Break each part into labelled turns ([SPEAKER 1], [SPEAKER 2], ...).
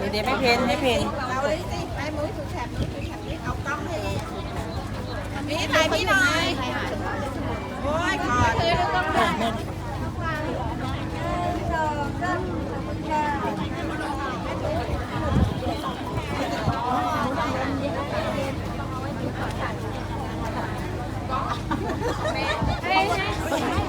[SPEAKER 1] thì để mấy phiên mấy phiên biết này biết này ôi còn Hey, hey.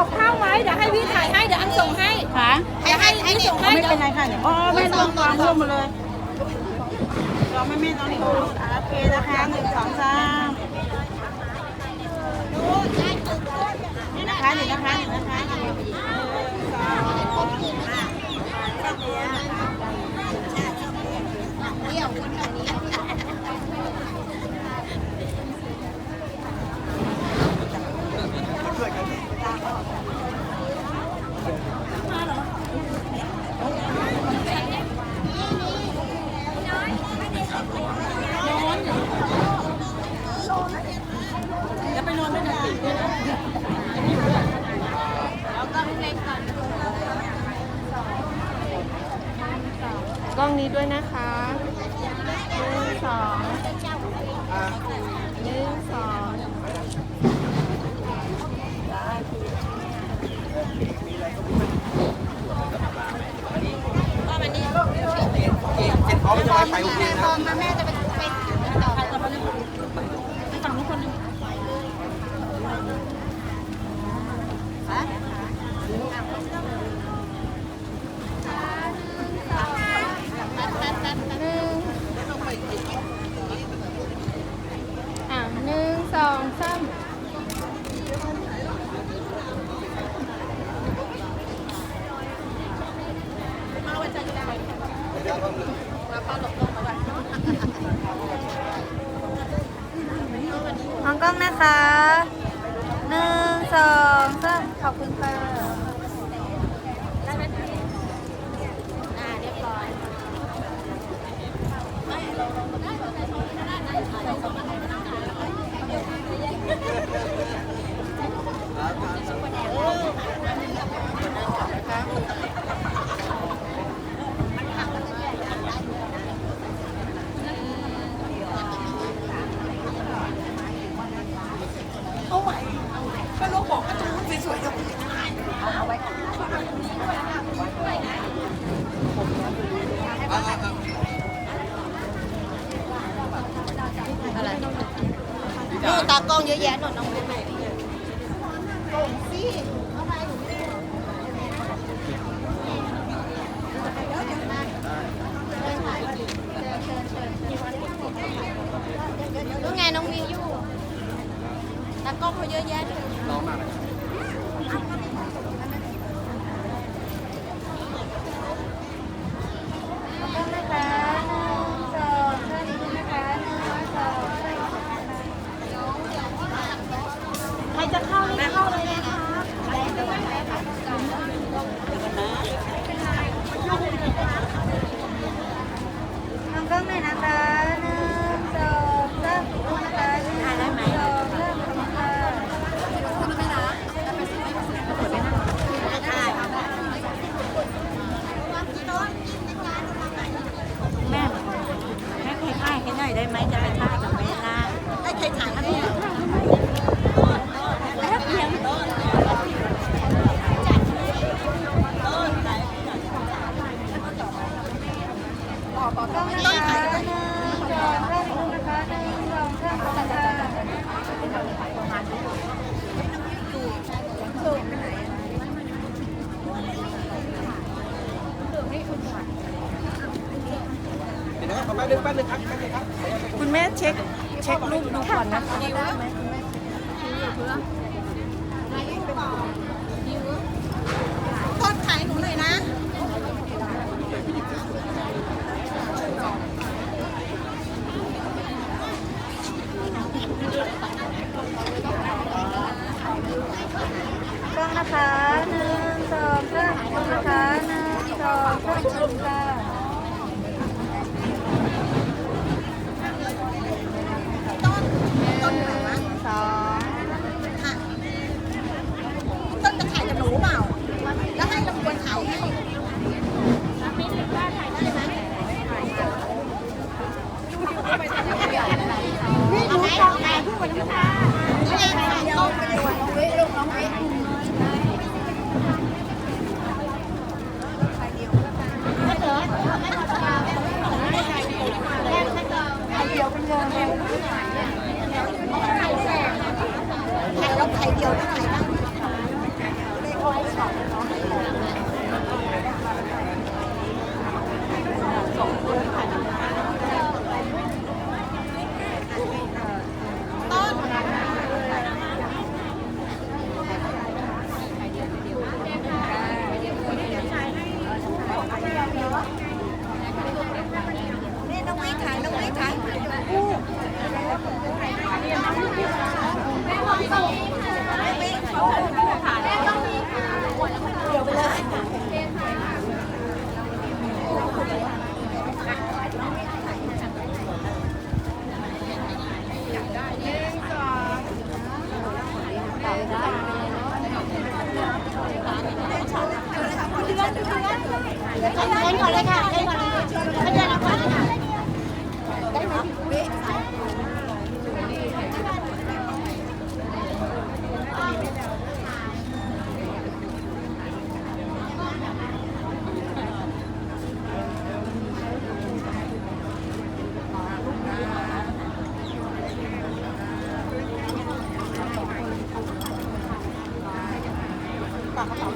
[SPEAKER 1] อกเข้า
[SPEAKER 2] ไหมเดี๋ยวให้พี่ถ่ายให้เดี๋ยวอันส่งให้
[SPEAKER 3] ค่ะ
[SPEAKER 2] ให้ให้พี่ส่งให้เดี๋ยวไม่
[SPEAKER 3] เป็นไรค่ะเดี๋ยวอ๋อไม่ต้องตามร่วมมาเลยเราไม่ไม่ต้องโอเคนะคะหนึ่งสองสามนะคะหนึ่งนะคะหนึ่งนะคะหนึ่งสอง ไป
[SPEAKER 4] โอเคนะ
[SPEAKER 1] แม่ 老慢了。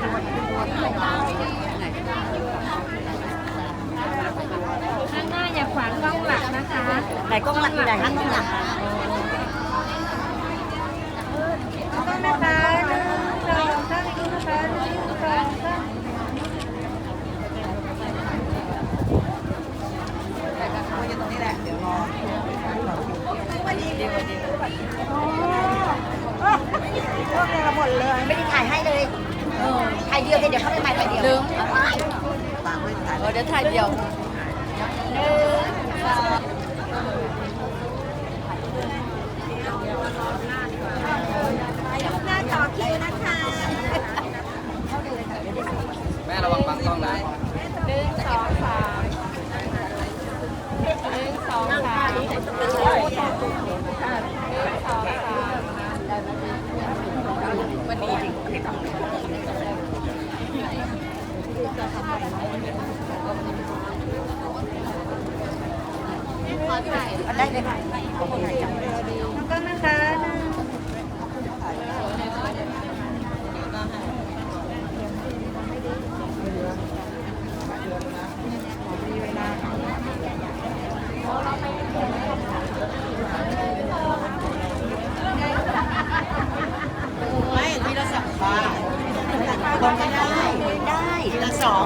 [SPEAKER 1] ข้างหน้าอย่า
[SPEAKER 3] ขวา
[SPEAKER 1] ง
[SPEAKER 3] ก
[SPEAKER 1] ล้องหลักนะ
[SPEAKER 3] คะไหน
[SPEAKER 2] กล้องหลัก
[SPEAKER 3] อยู่ไหนกล้องหลัก
[SPEAKER 2] ก็นะคะหนึ่งสองสามอีกนะคะหนึ่งสองสาม
[SPEAKER 3] พวกเราหมดเลยไม่ได้ถ่ายให้เลย ถ่ายเดียวเดี๋ยวเข้าไปใหม่ถ่ายเดียว
[SPEAKER 2] ลืม
[SPEAKER 3] ฝากไว้ถ่าย
[SPEAKER 2] เออเดี๋ยวถ่ายเดียว
[SPEAKER 3] หน้าต่อคิวนะคะ
[SPEAKER 4] แม่ระวังบังกล้องนะ
[SPEAKER 2] หนึ่งสองสามหนึ่งสองสามหนึ่งสองสามวันนี้
[SPEAKER 3] ได้เลยค่ะ
[SPEAKER 2] ก็นะคะหนึ่ง
[SPEAKER 3] ไม่ทีละสองบาท คนก็ได้ได้ละสอง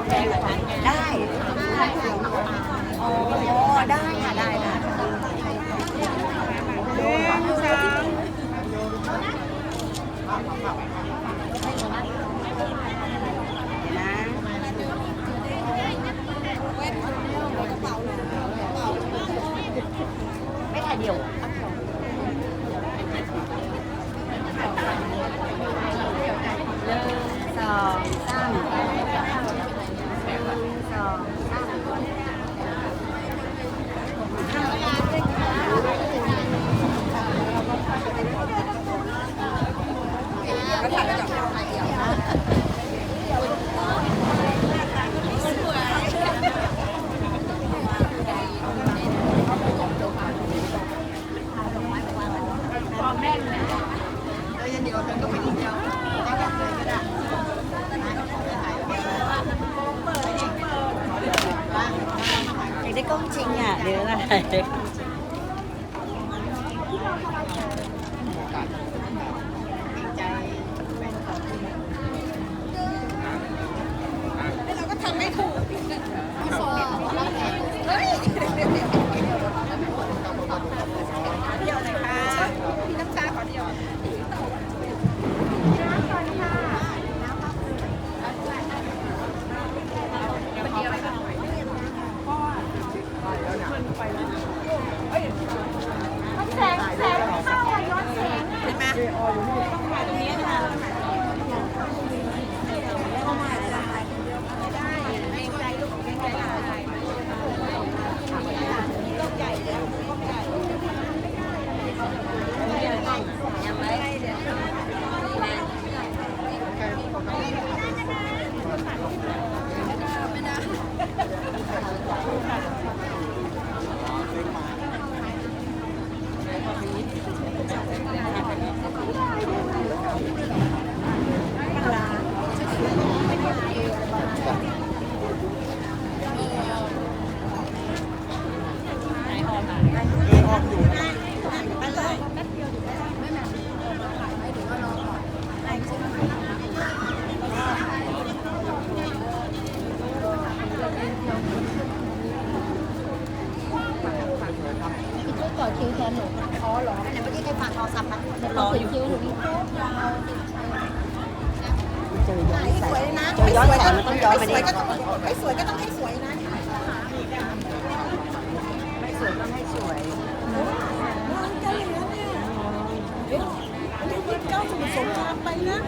[SPEAKER 2] สิ
[SPEAKER 1] บเก้าสมุทรสงครามไปนะ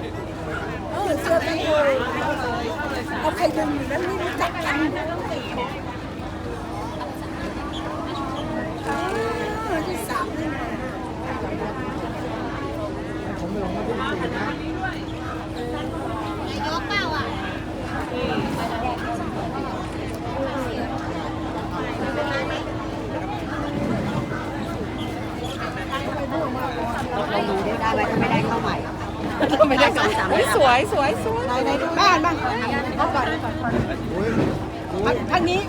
[SPEAKER 1] เออเสื้อกันเลยเอาใครดินอยู่นั้นไม่รู้จักกันอ่าที่สามนี่นะ
[SPEAKER 3] เราอะลองดูได้ไหมถ้าไม่ได้เข้าใหม่
[SPEAKER 2] ไม่ได้สามสวยสวยสวย
[SPEAKER 1] ไหนไหนดูบ้านบ้างเอาก่อนทางนี้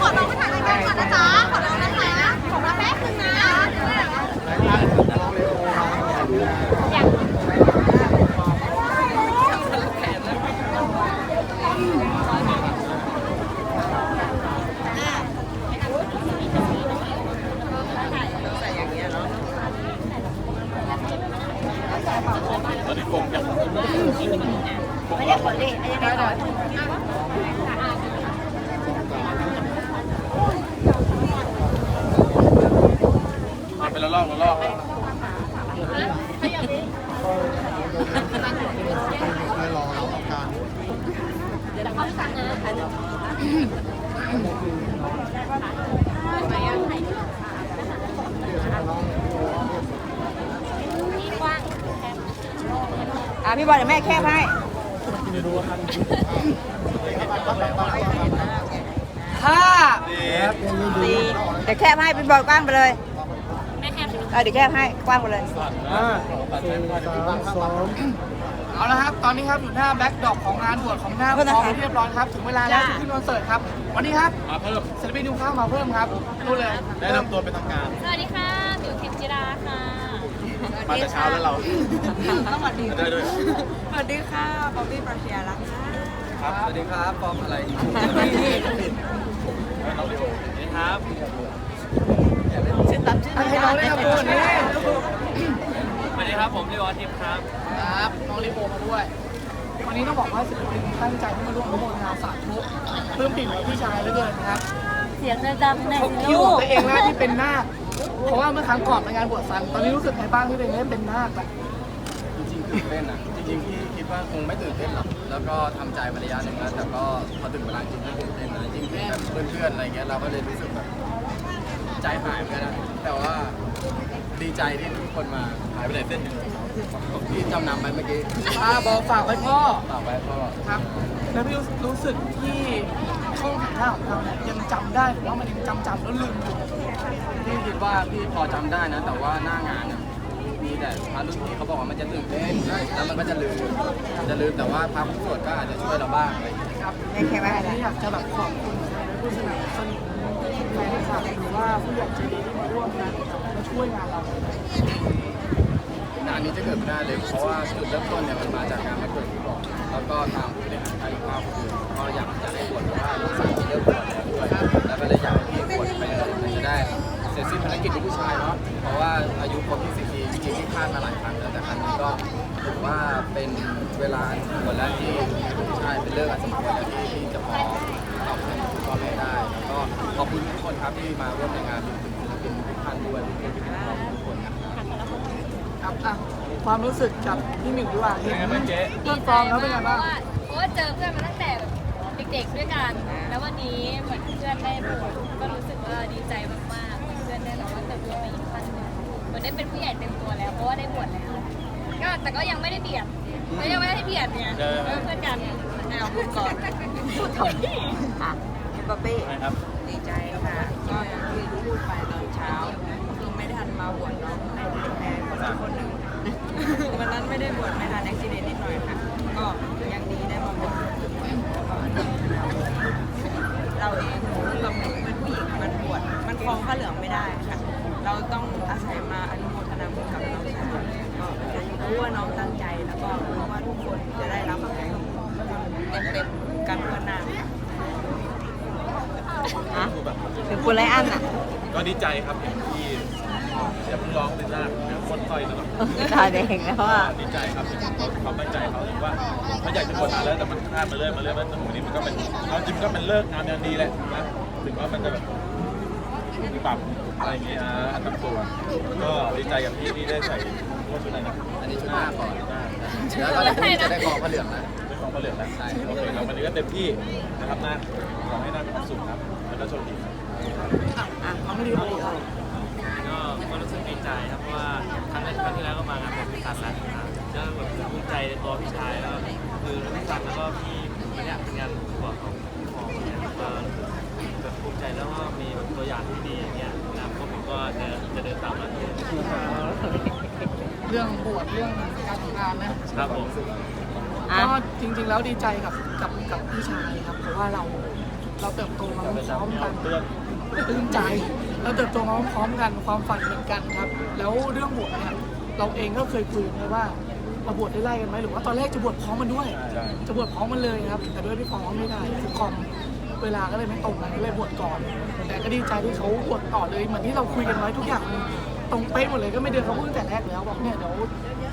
[SPEAKER 2] ขอน้องไปถ่ายรายการก่อนนะจ๊ะขอน้องนะคะขอมาแป๊บนึงนะ
[SPEAKER 3] ไม่ได้ผลดิไม่ได้ผล
[SPEAKER 4] เป็นละลอกละลอก
[SPEAKER 3] อะพี่บอลเดี๋ยวแม่แคบให้ห้าสี่เดี๋ยวแคบให้พี่บอลกว้างไปเลยเออเดี๋ยวแคบให้กว้างไปเลย
[SPEAKER 5] เอาละครับ ตอนนี้ครับอยู่หน้าแบ็คดรอปของงานบวชของหน้าพร้อมเรียบร้อยครับถึงเวลาแล้วจะขึ้นคอนเสิร์ตครับ วันนี้ครับ
[SPEAKER 4] มาเพิ่ม
[SPEAKER 5] ศิลปินนิวข้าวมาเพิ่มครับรู้เลย
[SPEAKER 4] แนะนำตัวเป็นทางการ
[SPEAKER 2] สวัสดีค่ะมิวทิพจิราค่ะ
[SPEAKER 4] มาแต่เช้าแล้วเรา
[SPEAKER 3] ต้องมาดี
[SPEAKER 4] ได้ด้วย
[SPEAKER 3] สวัสดีค่ะบอบบี้ปราเชียรักค่ะ
[SPEAKER 4] ครับ สวัสดีครับฟอมอะไรน้องลิโอสวัสดีครับ
[SPEAKER 3] ชื่อตั้มชื่อ
[SPEAKER 5] ให้น้องเล่นครับคุณนี่
[SPEAKER 4] สวัสดีครับผมลิโอทิพย์ครับ
[SPEAKER 5] ครับน้องลิโบมาด้วย วันนี้ต้องบอกว่าศิลปินตั้งใจที่มาร่วมอนุโมทนาสาธุเพิ่มปิ่นกับพี่ชายเหลือเกินนะครับ
[SPEAKER 3] เสียงดำใน
[SPEAKER 5] เขาคิวของตัวเองนะที่เป็นนาค เพราะว่าเมื่อครั้งก่อนในงานบวชสัน ตอนนี้รู้สึกไงบ้างที่ตัวเองได้เป็นนาคแบบ
[SPEAKER 6] จริงๆตื่นเต้นอะ จริงๆพี่คิดว่าคงไม่ตื่นเต้นหรอก แล้วก็ทำใจมาระยะหนึ่งแล้วแต่ก็พอถึงเวลาจริงก็ตื่นเต้นนะจริงๆแบบเพื่อนๆอะไรเงี้ยเราก็เลยรู้สึกแบบใจหายเหมือนกันนะแต่ว่าดีใจที่ทุกคนมา
[SPEAKER 4] หายไปไหนเส้นหนึ่ง
[SPEAKER 6] ที่จำนำไปเมื่อกี้
[SPEAKER 5] อ่าบอกฝากไว้พ่อ
[SPEAKER 6] ฝากไว้พ่อ
[SPEAKER 5] ครับแล้วพี่รู้สึกที่ ช่องถ่ายหน้าของเราเนี่ยยังจำได้หรือว่ามันยังจำจำแล้วลืมอยู่
[SPEAKER 6] พี่คิดว่าพี่พอจำได้นะ แต่ว่าหน้างานอะมีแต่พารุ่นพี่เขาบอกว่ามันจะตื่นเต้นแล้วมันก็จะลืมจะลืมแต่ว่าพาผู้สวดก็อาจจะช่วยเราบ้างอะไรอย่างเงี้ย
[SPEAKER 5] ครับ
[SPEAKER 3] ไม่แคบให้
[SPEAKER 5] อัน
[SPEAKER 3] แล้ว
[SPEAKER 5] นี้อยากจะแบบขอบคุณผู้สนับสนุนแฟนคลับหรือว่าผู้ใหญ่ใจดีที่มาร่วมงานมาช่วยงานเรา
[SPEAKER 6] งานนี้จะเกิดไม่ได้เลย เพราะว่าจุดเริ่มต้นเนี่ยมันมาจากงานมาเกิด แล้วก็ทางผู้บริหารการภาก็อยากจะให้บวชเพราะว่าลูกสาวที่เริ่มบวชแล้วด้วยแล้วก็เลยอยากให้พี่บวชไปเลยมันจะได้เสร็จสิ้นภารกิจที่ผู้ชายเนาะเพราะว่าอายุครบ20ปีจริงๆที่พลาดมาหลายครั้งแล้วแต่ครั้งนี้ก็ถือว่าเป็นเวลาอันสมควรแล้วที่ใช่เป็นเรื่องอันสมควรแล้วที่จะพอตอบแทนพ่อแม่ได้แล้วก็ขอบคุณทุกคนครับที่มาร่วมในงานรวมถึงศิลปินทุกท่านด้วยที่เป็นพี่น้องทุกคนนะครับ
[SPEAKER 5] ครับอะ ความรู้สึกกับพี่หมิวดีกว่าเห็น
[SPEAKER 4] เป็นไงบ้างเจ๊
[SPEAKER 5] เพื่อนฟอร์มแล้วเป็นไงบ้าง
[SPEAKER 2] เพราะว่าเจอเพื่อนมาตั้งแต่แบบเด็กๆด้วยกัน แล้ววันนี้เหมือนเพื่อนได้บวชก็รู้สึกว่าดีใจมากๆเหมือนเพื่อนได้แบบว่าเติบโตไปอีกขั้นหนึ่งก็มือนได้เป็นผู้ใหญ่เต็มตัวแล้วเพราะว่าได้บวชแล้ว ก็แต่ก็ยังไม่ได้เบียดก็ยังไม่ได้เบียดเนี่ยเออเพื่อนกันอ้าวพูดก่อนพูดก่อน
[SPEAKER 3] อะบ๊อบบี้
[SPEAKER 6] ครับ
[SPEAKER 1] ดีใจค่ะ ก็อย่างที่พูดไปตอนเช้าคือไม่ทันมาบวชเนาะในแพ้คนละคนหนึ่ง วันนั้นไม่ได้บวชไม่ทันอุบิเหตุนิดหน่อยค่ะ ก็ยังดีได้มาบวชแล้วก็เราเองหนูกับหนูเป็นผู้หญิงมันบวชมันคลองผ้าเหลืองไม่ได้ค่ะ เราต้องอาศัยมาอนุโมทนาบุญกับน้องชายก็รู้ว่าน้องตั้งใจแล้วก็รู้ว่าทุกคนจะได้รับเต็มๆกันเพื่อนหน้า
[SPEAKER 3] อะถึงคุณไรอันอะ
[SPEAKER 7] ก็ดีใจครับเห็นที่อย่าเพิ่งร้องเลยนะเดี๋ยว คนต่อยนะครับ
[SPEAKER 3] ตาแดงแล้วอะ
[SPEAKER 7] ดีใจครับเป็นความตั้งใจเขาถือว่าเขาอยากจะบวชนานแล้วแต่มันพลาดมาเรื่อยมาเรื่อยแล้ววันนี้มันก็เป็นเอาจริงก็เป็นเลิกงามยามดีแหละนะถึงว่ามันจะแบบปรับอะไรอย่างเงี้ยอันดับตัวก็ดีใจกับพี่ที่ได้ใส่ว่าชุดไหนนะ
[SPEAKER 6] อันนี้ชุดหน้าก่อนแล้วก็เลยพรุ่งนี้จะได้กองพระเหลืองแล้ว
[SPEAKER 7] เป็นของพระเหลืองนะใช่โอเคเราวันนี้ก็เต็มที่นะครับนะขอให้น่ามีความสุขครับแล้วก็โชคดีครับ
[SPEAKER 3] อะน้องริว
[SPEAKER 8] ซันแล้วนะครับก็แบบภูมิใจในตัวพี่ชายแล้วคือพี่ซันแล้วก็พี่ผมเนี่ยเป็นงานบวชของพี่พองเนี่ยก็แบบภูมิใจแล้วก็มีแบบตัวอย่างที่ดีอย่างเงี้ยนะครับพวกผมก็จะจะเดินตามนั้น
[SPEAKER 5] เรื่องบวชเรื่องการทำงานนะครับ
[SPEAKER 8] ผม
[SPEAKER 3] อะ
[SPEAKER 5] ก็จริง ๆ แล้วดีใจกับกับกับพี่ชายครับเพราะว่าเราเราเติบโตมาพร้อมกัน
[SPEAKER 7] เตือน
[SPEAKER 5] ตื้นใจ เราเติบโตมาพร้อมกันความฝันเหมือนกันครับ แล้วเรื่องบวชเนี่ย เราเองก็เคยคุยกันว่าเราบวชได้ไล่กันไหมหรือว่าตอนแรกจะบวชพร้อมมันด้วย
[SPEAKER 7] ใช่
[SPEAKER 5] จะบวชพร้อมมันเลยครับ แต่ด้วยพี่ฟองไม่ได้คือคอมเวลาก็เลยไม่ตรงกันก็เลยบวชก่อน แต่ก็ดีใจที่เขาบวชต่อเลยเหมือนที่เราคุยกันไว้ทุกอย่างมันตรงเป๊ะหมดเลยก็ไม่เดือนเขาพูดตั้งแต่แรกแล้วบอกเนี่ยเดี๋ยว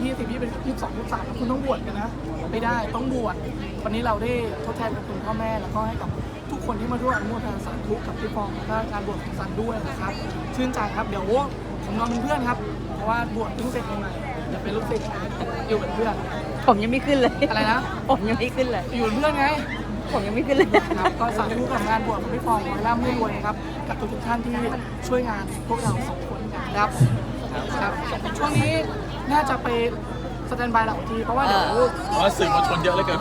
[SPEAKER 5] ยี่สิบยี่เป็นยี่สิบสองยี่สิบสามคุณต้องบวชกันนะไม่ได้ต้องบวชวันนี้เราได้ทดแทนกับคุณพ่อแม่แล้วก็ให้กับทุกคนที่มาร่วมอนุโมทนาสาธุกับพี่ฟองแล้วก็การบวชของสันด้วยนะครับชื่นใจครับเดี๋ยวผมนอนเป็นเพื่อนครับเพ ราะว่าบวชเพิ่งเสร็จใหม่ๆจะเป็นลูกศิษย์อยู่เป็นเพื่อน
[SPEAKER 3] ผมยังไม่ขึ้นเลย
[SPEAKER 5] อะไรนะ
[SPEAKER 3] ผมยังไม่ขึ้นเลย
[SPEAKER 5] อยู่เป็นเพื่อนไง
[SPEAKER 3] ผมยังไม่ขึ้นเลย
[SPEAKER 5] ครับก็สาธุกับงานบวชของพี่ฟองขอให้ร่ำให้รวยครับกับทุกๆท่านที่ช่วยงานพวกเราสองคนนะครับครับช่วงนี้น่าจะไปสแตนบายหลังเวทีเพราะว่าเดี๋ยว
[SPEAKER 7] เพราะว่าสื่อมวลชนเยอะเหลือเกิน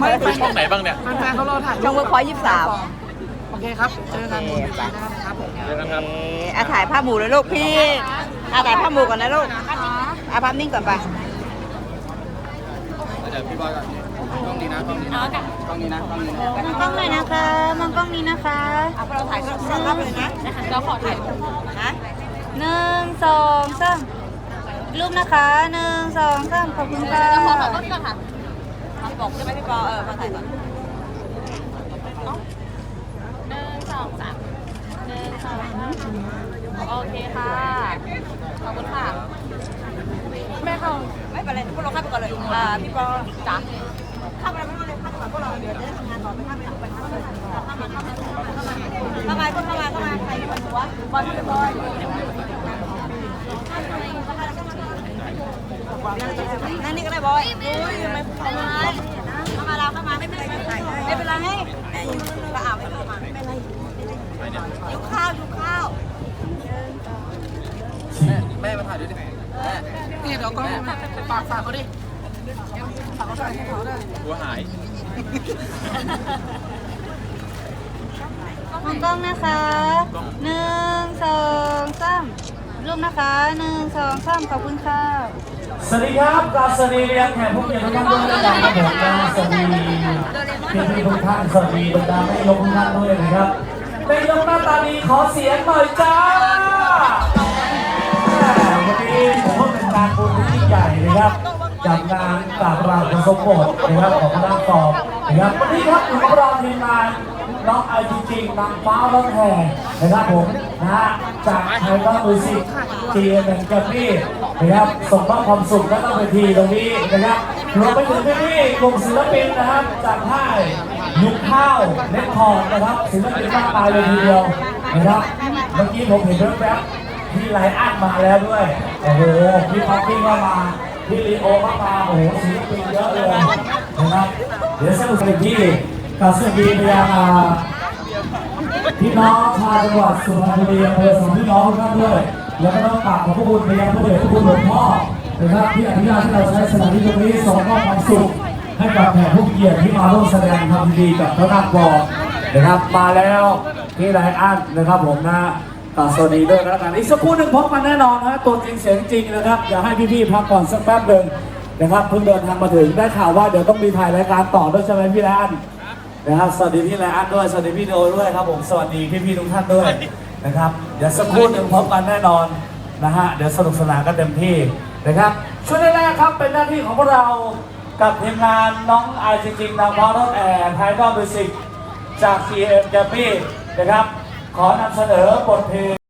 [SPEAKER 5] ไม่
[SPEAKER 7] ไป ช่องไหนบ้างเนี่ย
[SPEAKER 5] แฟนๆเขารอถ่ายรูป
[SPEAKER 3] ช่อง Workpoint 23
[SPEAKER 5] โอเคครับ เจอกันบนเวทีหน้านะครับผม
[SPEAKER 7] เจอกันครับ
[SPEAKER 3] เอ๊ะอะถ่ายภาพหมู่เลยลูกพี่ อะถ่ายภาพหมู่ก่อนนะลูกอะภาพนิ่งก่อนไป
[SPEAKER 6] เดี๋ยวพี่บอยก่อนกล้องนี้นะกล้องนี้นะกล้องนี้นะกล้องนี้นะ
[SPEAKER 3] มองกล้องหน่อยนะคะมองกล้องนี้นะคะเอาเราถ่ายก็สภาพเลยนะ
[SPEAKER 2] เราขอถ่าย
[SPEAKER 3] ฮะหนึ่งสองสามรูปนะคะหนึ่งสองสามขอบคุณค่ะ
[SPEAKER 2] เราขอขอต้นก่อนค่ะ
[SPEAKER 3] บอกใช่ไหมพี่ปอเออมาถ่ายก่อน
[SPEAKER 2] หนึ่งสองสามหนึ่งสองสามโอเคค่ะขอบ คุณค่ะ แม่เข้า
[SPEAKER 3] ไม่เป็นไรพวกเราเข้าไปก่อนเลยอ่าพี่ปอจ๋าเข้าไปไม่ต้องเลยเข้าไปก่อนพวกเราเดี๋ยวจะได้ทำงานต่อไปเข้าไปดูไปเข้าไปเข้ามาเข้ามาเข้ามาเข้ามาใครที่มาดูวะบอลพี่บอลนั่นนี่ก็ได้บอยอุ้ยไม่เข้ามาเข้ามาเราเข้ามาไม่เป็นไรไม่เป็นไรไม่เป็นไรก็อาบไม่เข้ามาไม่เป็นไรยุข้าวยุข้าว
[SPEAKER 6] แม่แม่มาถ่ายด้วยดิแม่
[SPEAKER 5] นี่เดี๋ยวก็ฝากฝากเขาดิฝากเขาถ่ายให้เขาด้วย
[SPEAKER 7] หัวหาย
[SPEAKER 3] มองกล้องนะคะหนึ่งสองสามรูปนะคะหนึ่งสองสามขอบคุณค่ะ
[SPEAKER 9] สวัสดีครับกราบสวัสดีเรียนแขกผู้เกียรติทุกท่านด้วยนะครับผมนะสวัสดีพี่ทุกท่านสวัสดีบรรดาแม่ยกทุกท่านด้วยนะครับแม่ยกหน้าตาดีขอเสียงหน่อยจ้า จากงานกราบราวผสมบทนะครับของคณะสอบนะครับวันนี้ครับอยู่กับเราทีมงานน้องไอจริงๆนางฟ้าร้องแห่นะครับผมนะฮะจากไทยก็มิวสิกจีเอ็นแกรมมี่นะครับส่งมอบความสุขและก็เวทีตรงนี้นะครับรวมไปถึงพี่ๆกลุ่มศิลปินนะครับ จากค่ายยุคข้าวเล็กคอร์นะครับศิลปินมากมายเลยทีเดียวนะครับเมื่อกี้ผมเห็นแว๊บๆพี่ไลอ้อนมาแล้วด้วยโอ้โหพี่ป๊อปปี้ก็มา พี่ลีโอก็มาโอ้โหศิลปินเยอะเลยนะครับเดี๋ยวสนุกสนานที่กับสวัสดีไปยังอ่าพี่น้องชาวจังหวัดสุพรรณบุรีอำเภอสองพี่น้องทุกท่านด้วยแล้วก็ต้องกราบขอบพระคุณไปยังพระเดชพระคุณหลวงพ่อนะครับที่อนุญาตให้เราใช้สถานที่ตรงนี้ส่งมอบความสุขให้กับแขกผู้เกียรติที่มาร่วมแสดงความดีกับพระนาคบอนะครับมาแล้วที่ไรอันนะครับผมนะ่าสวัสดีด้วยกันแล้วกันอีกสักครู่หนึ่งพบกันแน่นอนฮะตัวจริงเสียงจริงนะครับอย่าให้พี่ๆพักก่อนสักแป๊บหนึ่งนะครับเพิ่งเดินทางมาถึงได้ข่าวว่าเดี๋ยวต้องมีถ่ายรายการต่อด้วยใช่ไหมพี่ไรอันนะครับสวัสดีพี่ไรอันด้วยสวัสดีพี่โดด้วยครับผมสวัสดีพี่ๆทุกท่านด้วยนะครับเดี๋ยวสักครู่หนึ่งพบกันแน่นอนนะฮะเดี๋ยวสนุกสนานกันเต็มที่นะครับช่วงแรกๆครับเป็นหน้าที่ของพวกเรากับทีมงานน้องไอจริงๆนางฟ้ารถแอร์ไทยดอลมิวสิกจาก CM แกรมมี่นะครับ ขอนำเสนอบทเพลง